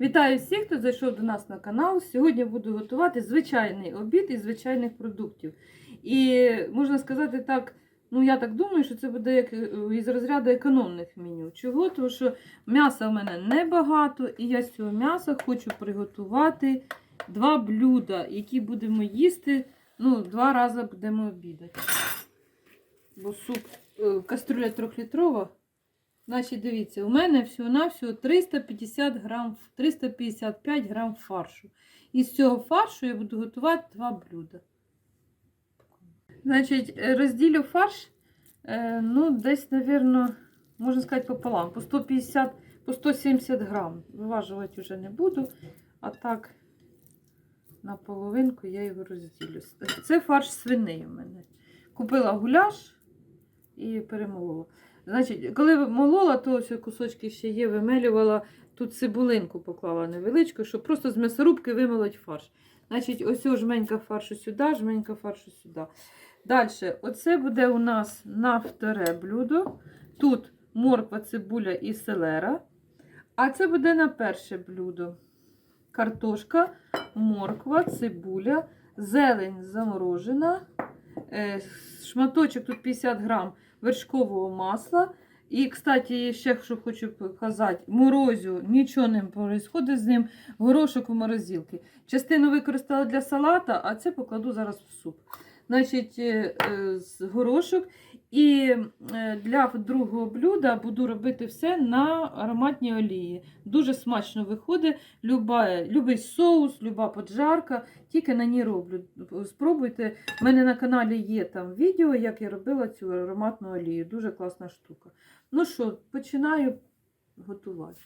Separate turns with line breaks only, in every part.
Вітаю всіх, хто зайшов до нас на канал. Сьогодні буду готувати звичайний обід із звичайних продуктів. І можна сказати так, ну я так думаю, що це буде як е, із розряду економних меню. Чого? Тому що м'яса в мене небагато, і я з цього м'яса хочу приготувати два блюда, які будемо їсти. Ну, два рази будемо обідати. Бо суп, е, каструля трьохлітрова. Значить, дивіться, у мене всього-навсього 350 грам, 355 грам фаршу. Із цього фаршу я буду готувати два блюда. Значить, розділю фарш, е, ну, десь, напевно, можна сказати, пополам, по 150, по 170 грам. Виважувати вже не буду, а так, на половинку я його розділю. Це фарш свиний у мене. Купила гуляш і перемолола. Значить, коли молола, то ось кусочки ще є, вимелювала, тут цибулинку поклала невеличку, щоб просто з м'ясорубки вимолоть фарш. Значить, ось жменька фаршу сюди, жменька фаршу сюди. Далі, оце буде у нас на вторе блюдо. Тут морква, цибуля і селера. А це буде на перше блюдо. Картошка, морква, цибуля, зелень заморожена, шматочок тут 50 грам вершкового масла. І, кстати, ще що хочу показати, морозю, нічого не відбувається з ним, горошок у морозилки. Частину використала для салата, а це покладу зараз в суп. Значить, е, е, з горошок. І е, для другого блюда буду робити все на ароматній олії. Дуже смачно виходить. Люба, любий соус, люба поджарка, тільки на ній роблю. Спробуйте. У мене на каналі є там відео, як я робила цю ароматну олію. Дуже класна штука. Ну що, починаю готувати.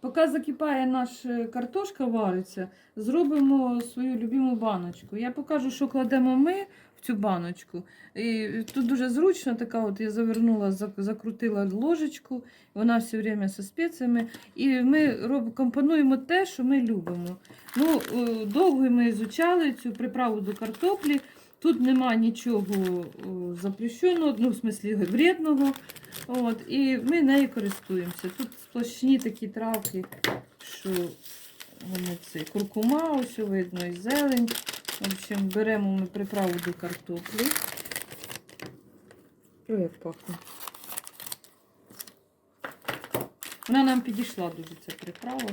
Поки закипає наша картошка вариться, зробимо свою любиму баночку. Я покажу, що кладемо ми в цю баночку. І тут дуже зручно, така от я завернула, закрутила ложечку, вона все время зі спеціями. І ми роб, компонуємо те, що ми любимо. Ну, е, довго ми ізучали цю приправу до картоплі. Тут нема нічого о, запрещеного, ну, в смислі вредного. От, і ми нею користуємося. Тут сплошні такі травки, що вони це куркума, ось видно, і зелень. В общем, беремо ми приправу до картоплі. Ой, як пахне. Вона нам підійшла дуже ця приправа.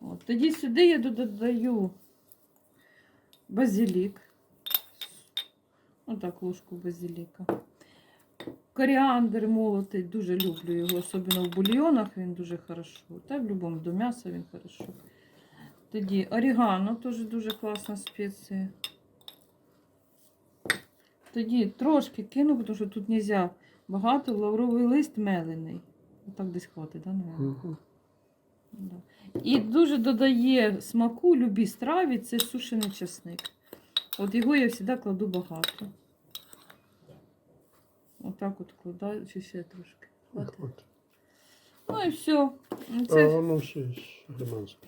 От. Тоді сюди я додаю базилік. Отак ложку базиліка. Коріандр молотий, дуже люблю його, особливо в бульйонах він дуже хорошо. Та в будь-якому до м'яса він хорошо. Тоді орігано теж дуже класна спеція. Тоді трошки кину, тому що тут не можна багато лавровий лист мелений. Отак десь хватить, да, наверное?
Мгм.
Да. І дуже додає смаку любій страві це сушений часник. От його я завжди кладу багато. Отак от кладаю, чи ще трошки. Хватить. Ну і все.
А
Це,
воно ще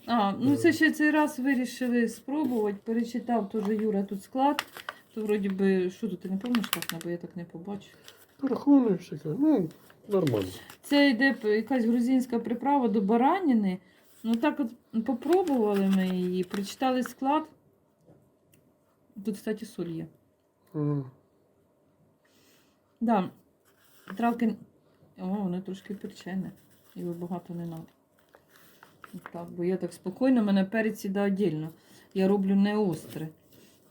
а, ну це ще цей раз вирішили спробувати. Перечитав теж Юра тут склад. То вроді би, що тут ти не пам'ятаєш так, бо я так не побачив.
Рахунок всяке. Ну, нормально.
Це йде якась грузинська приправа до бараніни. Ну так от попробували ми її, прочитали склад. Тут, кстати, соль є.
Ага.
Да. Травки. О, воно трошки перчене. Його багато не треба. Так, бо я так спокійно, мене перець іде віддільно. Я роблю не остре.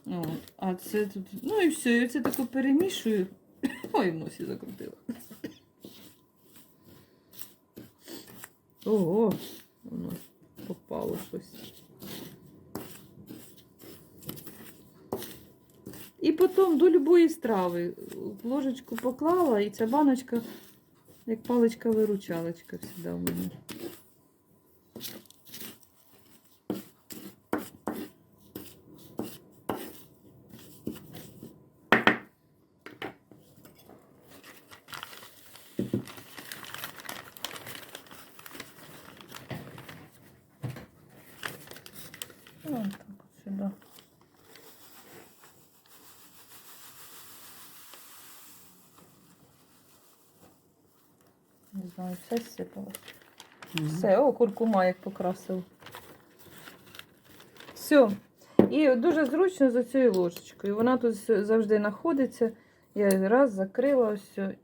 От. А це тут. Ну і все, я це тако перемішую. Ой, в носі закрутила. Ого, воно попало щось. І потім до любої страви ложечку поклала, і ця баночка, як паличка-виручалочка завжди у мене. Ось так сюди. Знаю, все сипалось. Все, о, куркума як покрасив. Все. І дуже зручно за цією ложечкою. Вона тут завжди знаходиться. Я раз закрила, все.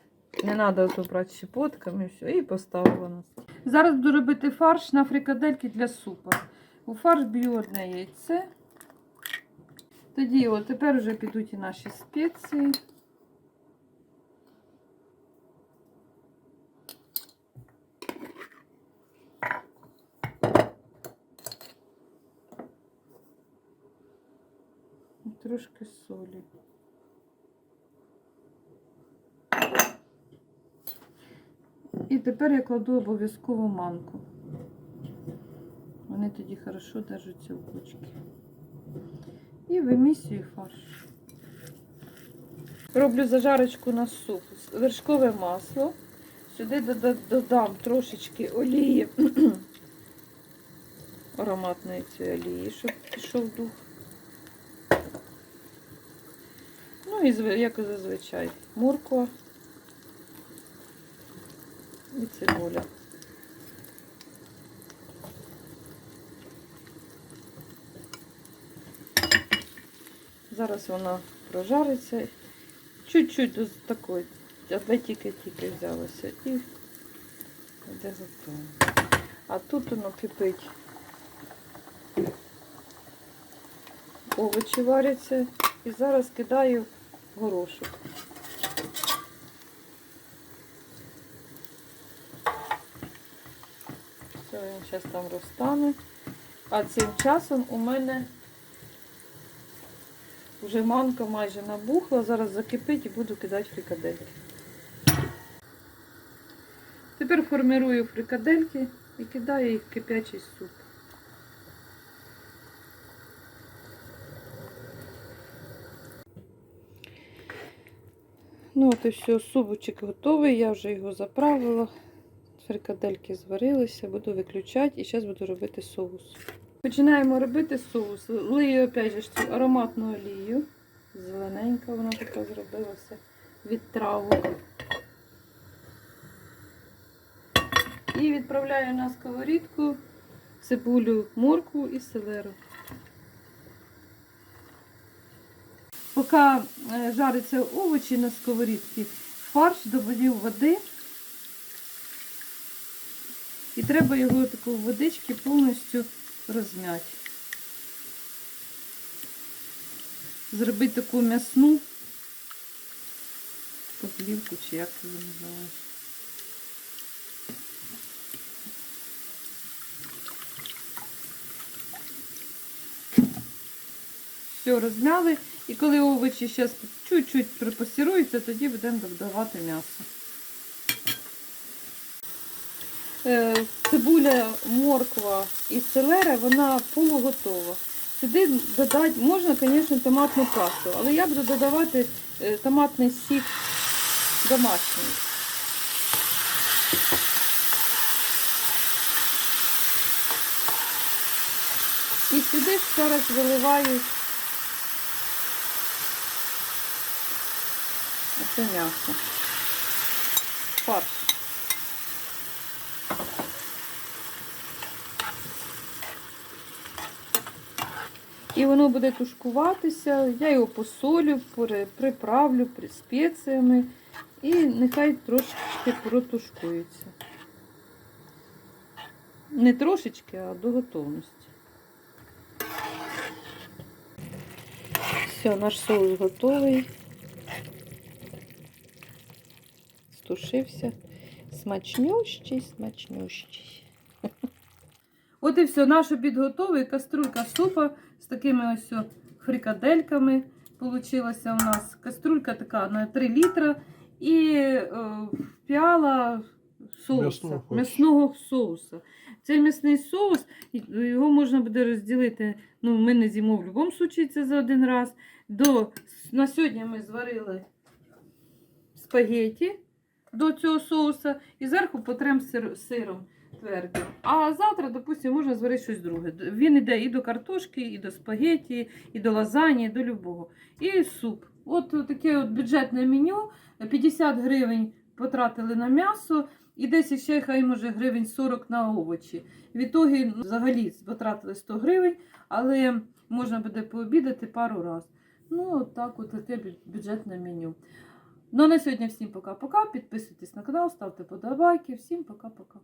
Не треба тут брати щепотками, все, і поставила на стіл. Зараз буду робити фарш на фрикадельки для супу. У фарш б'ю одне яйце. Тоді, от тепер вже підуть і наші спеції. І Трошки солі. І тепер я кладу обов'язково манку. Вони тоді хорошо держаться у кучки. І вимісюю фарш. Роблю зажарочку на суп. Вершкове масло. Сюди додам трошечки олії. Ароматної цієї олії, щоб пішов дух. Ну і зв- як і зазвичай, морква і цибуля. Зараз вона прожариться. Чуть-чуть до такої, одне тільки-тільки взялося і буде готово. А тут воно кипить. Овочі варяться. І зараз кидаю горошок. Все, він зараз там розтане. А цим часом у мене вже манка майже набухла. Зараз закипить і буду кидати фрикадельки. Тепер формирую фрикадельки і кидаю їх в кипячий суп. Ну, от і все, супчик готовий, я вже його заправила. Фрикадельки зварилися, буду виключати і зараз буду робити соус. Починаємо робити соус. Лию опять же цю ароматну олію. Зелененька вона така зробилася від траву. І відправляю на сковорідку цибулю, моркву і селеру. Поки е, жаряться овочі на сковорідці, фарш доводів води. І треба його таку водички повністю розм'яти. Зробити таку м'ясну подлівку, чи як її називають. Все, розмяли. І коли овочі зараз чуть-чуть припасіруються, тоді будемо додавати м'ясо. Е, Цибуля, морква і селера, вона полуготова. Сюди додати можна, звісно, томатну пасту, але я буду додавати е, томатний сік домашній. І сюди зараз виливаю це м'ясо. Фарш. І воно буде тушкуватися. Я його посолю, приправлю при- спеціями і нехай трошечки протушкується. Не трошечки, а до готовності. Все, наш соус готовий. Стушився. Смачнющий, смачнющий. От і все, наш обід готовий. Каструлька супа з такими ось фрикадельками. Получилася у нас каструлька така на 3 літра і е, піала соуса,
М'ясного
соуса. Цей м'ясний соус, його можна буде розділити. Ну, ми не з'їмо в будь-якому випадку це за один раз. До, на сьогодні ми зварили спагеті до цього соуса і зверху потрем сиром твердим. А завтра, допустимо, можна зварити щось друге. Він йде і до картошки, і до спагетті, і до лазані, і до любого. І суп. От таке от бюджетне меню. 50 гривень потратили на м'ясо. І десь ще хай може гривень 40 на овочі. Відтоді ну, взагалі потратили 100 гривень, але можна буде пообідати пару разів. Ну, от так, от таке бюджетне меню. Ну а на сьогодні всім пока-пока. Підписуйтесь на канал, ставте подобайки. Всім пока-пока.